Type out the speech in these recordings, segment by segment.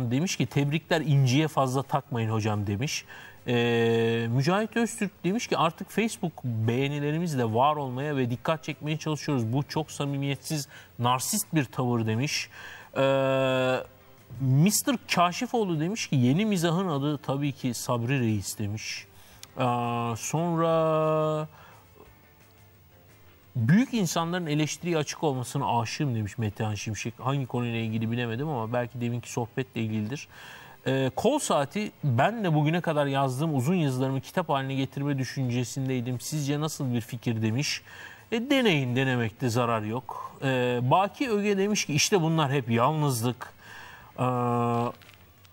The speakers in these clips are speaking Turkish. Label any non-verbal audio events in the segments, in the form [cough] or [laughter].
demiş ki tebrikler inciye fazla takmayın hocam demiş. Ee, Mücahit Öztürk demiş ki artık Facebook beğenilerimizle var olmaya ve dikkat çekmeye çalışıyoruz. Bu çok samimiyetsiz, narsist bir tavır demiş. Ee, Mr. Kaşifoğlu demiş ki yeni mizahın adı tabii ki Sabri Reis demiş. Ee, sonra büyük insanların eleştiriye açık olmasına aşığım demiş Metehan Şimşek. Hangi konuyla ilgili bilemedim ama belki deminki sohbetle ilgilidir. Ee, kol saati ben de bugüne kadar yazdığım uzun yazılarımı kitap haline getirme düşüncesindeydim. Sizce nasıl bir fikir demiş. E, deneyin denemekte zarar yok. Ee, Baki Öge demiş ki işte bunlar hep yalnızlık. Ee,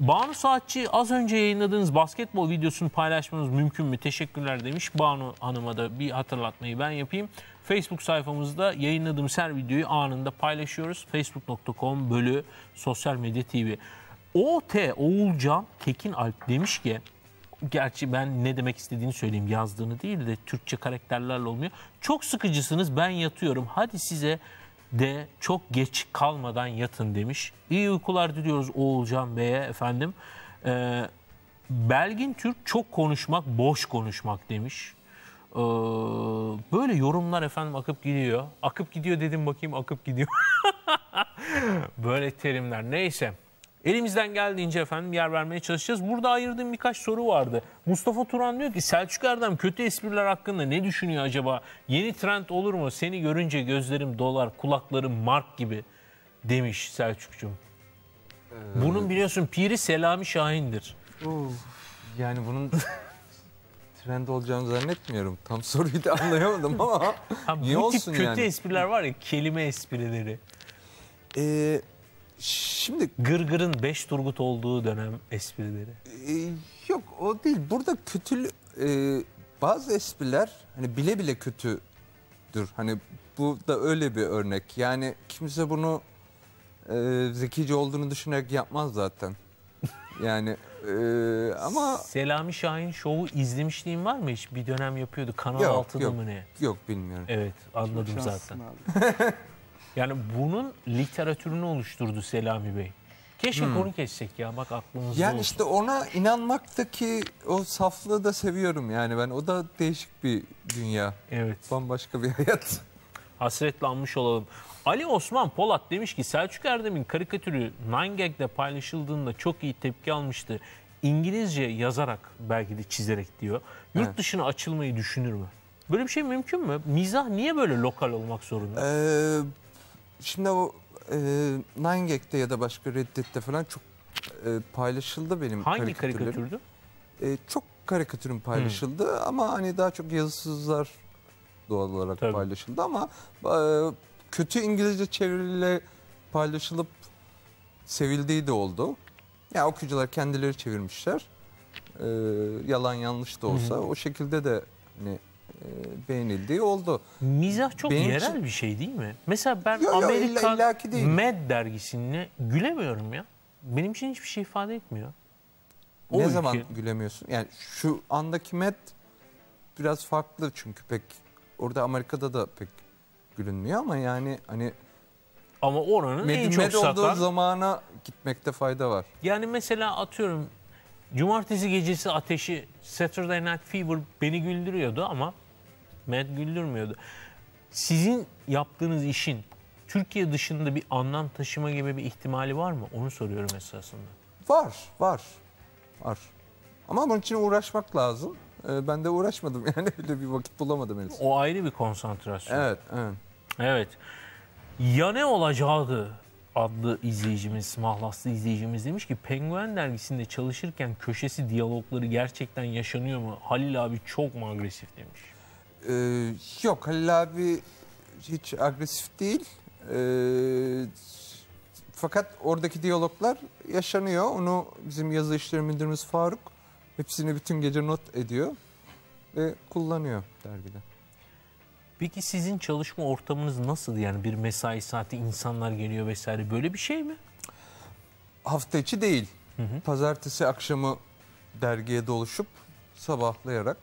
Banu Saatçi az önce yayınladığınız basketbol videosunu paylaşmanız mümkün mü? Teşekkürler demiş. Banu Hanım'a da bir hatırlatmayı ben yapayım. Facebook sayfamızda yayınladığımız her videoyu anında paylaşıyoruz. Facebook.com bölü sosyal medya TV. OT Oğulcan Tekin Alp demiş ki Gerçi ben ne demek istediğini söyleyeyim yazdığını değil de Türkçe karakterlerle olmuyor. Çok sıkıcısınız ben yatıyorum hadi size de çok geç kalmadan yatın demiş. İyi uykular diliyoruz Oğulcan Bey'e efendim. Ee, Belgin Türk çok konuşmak boş konuşmak demiş. Ee, böyle yorumlar efendim akıp gidiyor. Akıp gidiyor dedim bakayım akıp gidiyor. [laughs] böyle terimler neyse. Elimizden geldiğince efendim yer vermeye çalışacağız. Burada ayırdığım birkaç soru vardı. Mustafa Turan diyor ki Selçuk Erdem kötü espriler hakkında ne düşünüyor acaba? Yeni trend olur mu? Seni görünce gözlerim dolar, kulaklarım mark gibi demiş Selçuk'cum. Bunun biliyorsun piri Selami Şahin'dir. Yani bunun [laughs] trend olacağını zannetmiyorum. Tam [laughs] soruyu da anlayamadım ama [laughs] Ha, niye olsun kötü yani? espriler var ya kelime esprileri. Ee, şimdi Gırgır'ın 5 Turgut olduğu dönem esprileri. e, yok o değil. Burada kötü e, bazı espriler hani bile bile kötüdür. Hani bu da öyle bir örnek. Yani kimse bunu e, zekice olduğunu düşünerek yapmaz zaten. Yani e, ama Selami Şahin şovu izlemişliğin var mı hiç? Bir dönem yapıyordu. Kanal Yok, 6'da yok. mı ne? yok bilmiyorum. Evet anladım zaten. [laughs] Yani bunun literatürünü oluşturdu Selami Bey. Keşke konu kessek ya bak aklımızda Hmm. Yani olsun. işte ona inanmaktaki o saflığı da seviyorum yani ben. O da değişik bir dünya. Evet Bambaşka bir [laughs] hayat. Hasretle anmış olalım. Ali Osman Polat demiş ki Selçuk Erdem'in karikatürü 9gag'de paylaşıldığında çok iyi tepki almıştı. İngilizce yazarak belki de çizerek diyor. Yurt Evet. dışına açılmayı düşünür mü? Böyle bir şey mümkün mü? Mizah niye böyle lokal olmak zorunda? Ee, şimdi o e, Nine Gag'de ya da başka Reddit'te falan çok e, paylaşıldı benim Hangi karikatürlerim. karikatürdü? E, çok karikatürüm paylaşıldı ama hani daha çok yazısızlar doğal olarak Tabii. paylaşıldı ama e, kötü İngilizce çeviriyle paylaşılıp sevildiği de oldu. Ya okuyucular kendileri çevirmişler. E, yalan yanlış da olsa o şekilde de hani e, beğenildiği oldu. Mizah çok Benim yerel için- bir şey değil mi? Mesela ben Yo, yo, illa- Amerikan illaki değil. Mad dergisine gülemiyorum ya. Benim için hiçbir şey ifade etmiyor. O ne ülke- zaman gülemiyorsun? Yani şu andaki Met biraz farklı çünkü pek orada Amerika'da da pek gülünmüyor ama yani hani Ama oranın en Med, çok med olduğu satan... zamana gitmekte fayda var. Yani mesela atıyorum Cumartesi gecesi ateşi Saturday Night Fever beni güldürüyordu ama Mad güldürmüyordu. Sizin yaptığınız işin Türkiye dışında bir anlam taşıma gibi bir ihtimali var mı? Onu soruyorum esasında. Var, var, var. Ama bunun için uğraşmak lazım. Ee, ben de uğraşmadım [laughs] yani öyle bir vakit bulamadım henüz. O ayrı bir konsantrasyon. Evet, evet. Evet. Ya ne olacaktı adlı izleyicimiz, mahlaslı izleyicimiz demiş ki Penguen dergisinde çalışırken köşesi diyalogları gerçekten yaşanıyor mu? Halil abi çok mu agresif demiş. Ee, yok Halil abi hiç agresif değil. Ee, fakat oradaki diyaloglar yaşanıyor. Onu bizim yazı işleri müdürümüz Faruk hepsini bütün gece not ediyor ve kullanıyor dergide. Peki sizin çalışma ortamınız nasıl yani bir mesai saati insanlar geliyor vesaire böyle bir şey mi? Hafta içi değil. Pazartesi akşamı dergiye doluşup sabahlayarak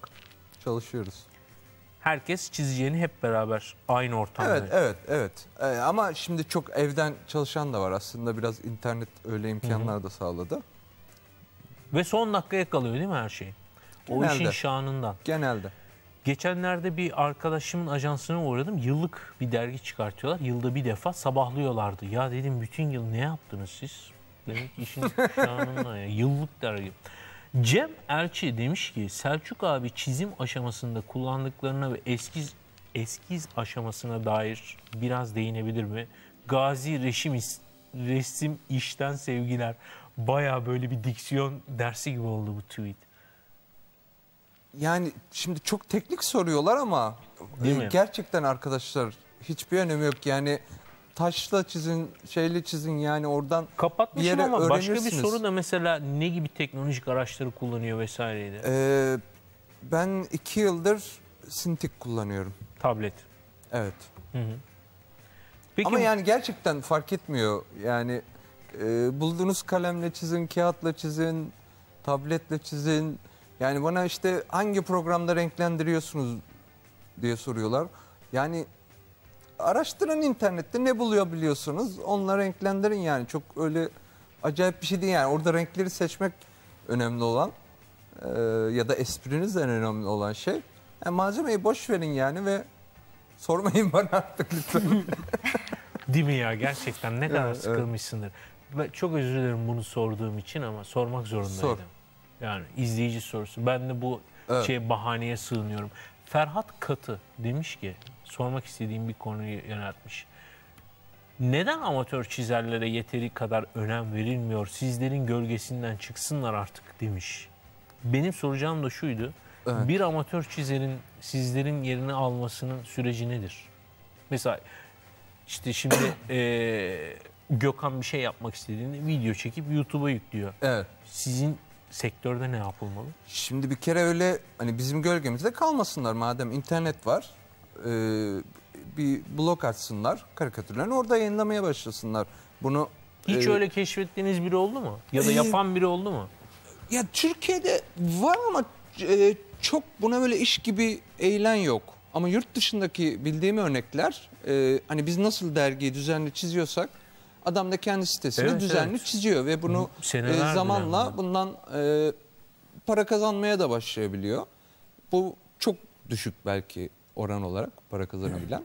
çalışıyoruz. herkes çizeceğini hep beraber aynı ortamda. Evet, evet, evet. Ee, ama şimdi çok evden çalışan da var. Aslında biraz internet öyle imkanlar da sağladı. Ve son dakikaya kalıyor değil mi her şey? O Genelde. işin şanından. Genelde. Geçenlerde bir arkadaşımın ajansına uğradım. Yıllık bir dergi çıkartıyorlar. Yılda bir defa sabahlıyorlardı. Ya dedim bütün yıl ne yaptınız siz? Demek işin [laughs] şanından ya. Yıllık dergi. Cem Elçi demiş ki Selçuk abi çizim aşamasında kullandıklarına ve eskiz eskiz aşamasına dair biraz değinebilir mi? Gazi Reşim resim işten sevgiler. Baya böyle bir diksiyon dersi gibi oldu bu tweet. Yani şimdi çok teknik soruyorlar ama Değil e, mi? gerçekten arkadaşlar hiçbir önemi yok. Yani taşla çizin, şeyle çizin yani oradan Kapatmışım bir yere ama başka bir soru da mesela ne gibi teknolojik araçları kullanıyor vesaireydi. Ee, ben iki yıldır Cintiq kullanıyorum. Tablet. Evet. Peki Ama yani gerçekten fark etmiyor. Yani e, bulduğunuz kalemle çizin, kağıtla çizin, tabletle çizin. Yani bana işte hangi programda renklendiriyorsunuz diye soruyorlar. Yani araştırın internette ne bulabiliyorsunuz onları renklendirin yani. Çok öyle acayip bir şey değil yani. Orada renkleri seçmek önemli olan e, ya da esprinizden önemli olan şey. Yani malzemeyi boş verin yani ve sormayın [laughs] bana artık lütfen. [laughs] değil mi ya gerçekten ne kadar sıkılmışsındır. Ben çok özür dilerim bunu sorduğum için ama sormak zorundaydım. Sor. Yani izleyici sorusu. Ben de bu Evet. şey bahaneye sığınıyorum. Ferhat Katı demiş ki sormak istediğim bir konuyu yöneltmiş. Neden amatör çizerlere yeteri kadar önem verilmiyor? Sizlerin gölgesinden çıksınlar artık demiş. Benim soracağım da şuydu. Evet. Bir amatör çizerin sizlerin yerini almasının süreci nedir? Mesela işte şimdi eee, Gökhan bir şey yapmak istediğinde video çekip YouTube'a yüklüyor. evet. Sizin sektörde ne yapılmalı? Şimdi bir kere öyle hani bizim gölgemizde kalmasınlar madem internet var. e, bir blog açsınlar karikatürlerini orada yayınlamaya başlasınlar. Bunu Hiç e, öyle keşfettiğiniz biri oldu mu? Ya da Ee, yapan biri oldu mu? Ya Türkiye'de var ama e, çok buna böyle iş gibi eğilen yok. Ama yurt dışındaki bildiğim örnekler e, hani biz nasıl dergiyi düzenli çiziyorsak adam da kendi sitesini Evet, düzenli evet. çiziyor ve bunu senelerdir e, zamanla yani. bundan e, para kazanmaya da başlayabiliyor. Bu çok düşük belki oran olarak para kazanabilen.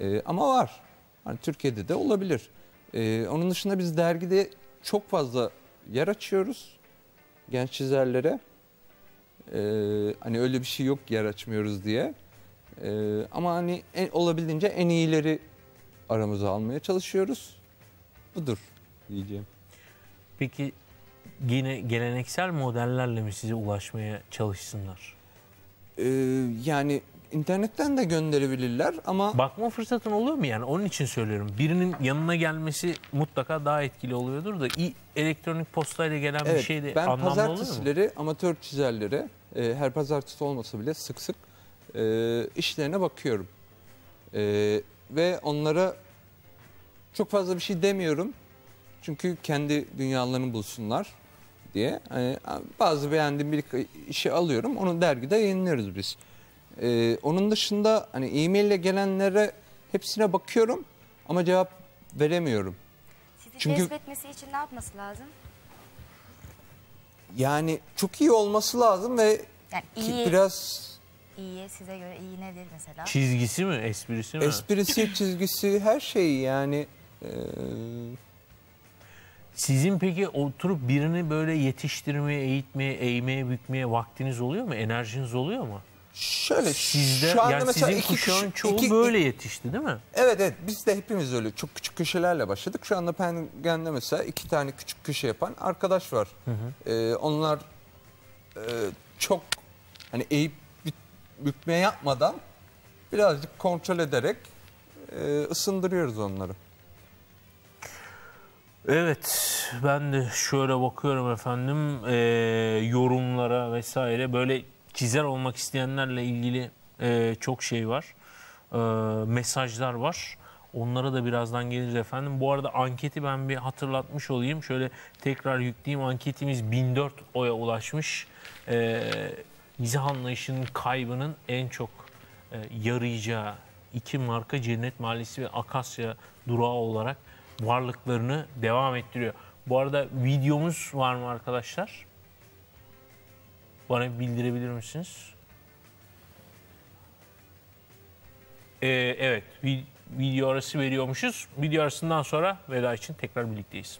E, ama var. Hani Türkiye'de de olabilir. E, onun dışında biz dergide çok fazla yer açıyoruz genç çizerlere. Ee, hani öyle bir şey yok yer açmıyoruz diye. Ee, ama hani en, olabildiğince en iyileri aramıza almaya çalışıyoruz. Budur diyeceğim. Peki yine geleneksel modellerle mi size ulaşmaya çalışsınlar? Ee, yani internetten de gönderebilirler ama Bakma fırsatın oluyor mu yani? Onun için söylüyorum. Birinin yanına gelmesi mutlaka daha etkili oluyordur da i- elektronik postayla gelen bir evet, şey de ben anlamlı oluyor mu? pazartesileri amatör çizerlere e, her pazartesi olmasa bile sık sık e, işlerine bakıyorum. E, ve onlara çok fazla bir şey demiyorum. Çünkü kendi dünyalarını bulsunlar diye. Hani bazı beğendiğim bir işi alıyorum. Onu dergide yayınlıyoruz biz. E, onun dışında hani e-mail ile gelenlere hepsine bakıyorum ama cevap veremiyorum. Sizi Çünkü- cezbetmesi için ne yapması lazım? Yani çok iyi olması lazım ve Yani iyi, biraz iyi size göre iyi nedir mesela? Çizgisi mi, esprisi mi? esprisi, çizgisi her şey yani e, Sizin peki oturup birini böyle yetiştirmeye, eğitmeye, eğmeye, bükmeye vaktiniz oluyor mu? Enerjiniz oluyor mu? şöyle Sizde şu anda yani mesela sizin iki kuşağın çoğu iki- böyle yetişti değil mi? Evet evet biz de hepimiz öyle çok küçük köşelerle başladık. Şu anda Pengen'de mesela iki tane küçük köşe yapan arkadaş var. E, onlar e, çok hani eğip bük- bükmeye yapmadan birazcık kontrol ederek e, ısındırıyoruz onları. Evet, ben de şöyle bakıyorum efendim eee, yorumlara vesaire böyle çizer olmak isteyenlerle ilgili eee, çok şey var, Eee, mesajlar var. Onlara da birazdan geliriz efendim. Bu arada anketi ben bir hatırlatmış olayım. Şöyle tekrar yükleyeyim. Anketimiz 1004 oya ulaşmış. Eee mizah anlayışının kaybının en çok e, yarayacağı iki marka Cennet Mahallesi ve Akasya durağı olarak varlıklarını devam ettiriyor. Bu arada videomuz var mı arkadaşlar? Bana bildirebilir misiniz? Ee, evet, vi- video arası veriyormuşuz. Video arasından sonra veda için tekrar birlikteyiz.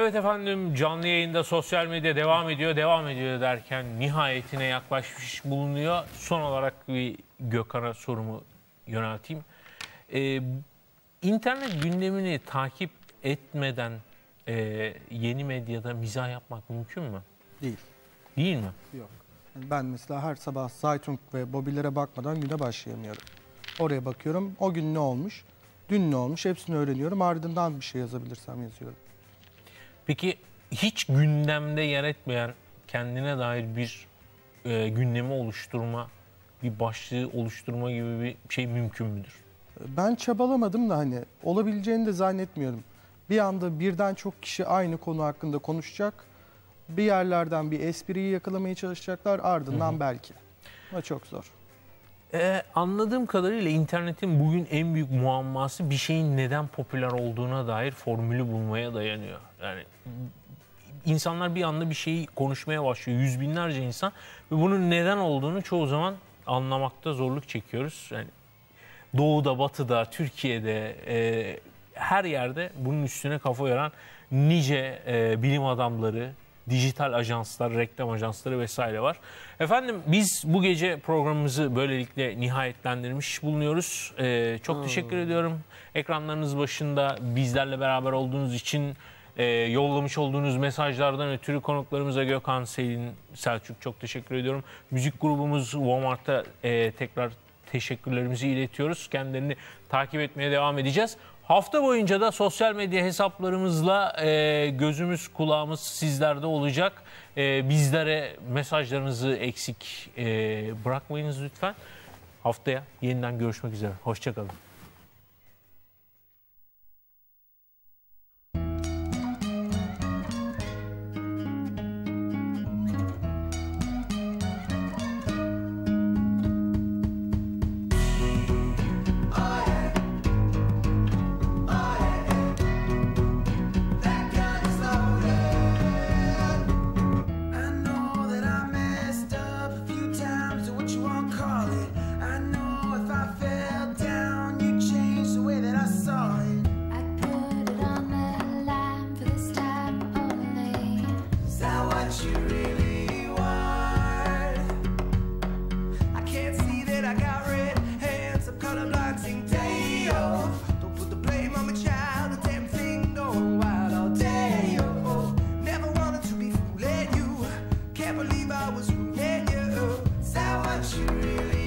Evet efendim canlı yayında sosyal medya devam ediyor, devam ediyor derken nihayetine yaklaşmış bulunuyor. Son olarak bir Gökhan'a sorumu yönelteyim. Ee, internet gündemini takip etmeden e, yeni medyada mizah yapmak mümkün mü? Değil. Değil mi? Yok. Yani ben mesela her sabah Zaytung ve Bobilere bakmadan güne başlayamıyorum. Oraya bakıyorum. O gün ne olmuş? Dün ne olmuş? Hepsini öğreniyorum. Ardından bir şey yazabilirsem yazıyorum. Peki hiç gündemde yer etmeyen kendine dair bir e, gündemi oluşturma, bir başlığı oluşturma gibi bir şey mümkün müdür? Ben çabalamadım da hani olabileceğini de zannetmiyorum. Bir anda birden çok kişi aynı konu hakkında konuşacak. Bir yerlerden bir espriyi yakalamaya çalışacaklar. Ardından belki. Ama çok zor. Ee, anladığım kadarıyla internetin bugün en büyük muamması bir şeyin neden popüler olduğuna dair formülü bulmaya dayanıyor. Yani insanlar bir anda bir şeyi konuşmaya başlıyor. Yüz binlerce insan ve bunun neden olduğunu çoğu zaman anlamakta zorluk çekiyoruz. Yani doğuda, batıda, Türkiye'de e, her yerde bunun üstüne kafa yoran nice e, bilim adamları, dijital ajanslar, reklam ajansları vesaire var. Efendim biz bu gece programımızı böylelikle nihayetlendirmiş bulunuyoruz. Ee, çok teşekkür ediyorum. Ekranlarınız başında bizlerle beraber olduğunuz için e, yollamış olduğunuz mesajlardan ötürü konuklarımıza Gökhan, Selin, Selçuk çok teşekkür ediyorum. Müzik grubumuz Walmart'a e, tekrar teşekkürlerimizi iletiyoruz. Kendilerini takip etmeye devam edeceğiz. Hafta boyunca da sosyal medya hesaplarımızla e, gözümüz kulağımız sizlerde olacak. E, bizlere mesajlarınızı eksik e, bırakmayınız lütfen. Haftaya yeniden görüşmek üzere. Hoşçakalın. call it. I know if I fell down, you changed the way that I saw it. I put it on the line for this time only. Is that what you really want? I can't see that I got red hands. I'm colorblind, sing day off. Don't put the blame on my child. The damn thing going wild all day. Oh, never wanted to be fooling you. Can't believe I was fooling you that what you really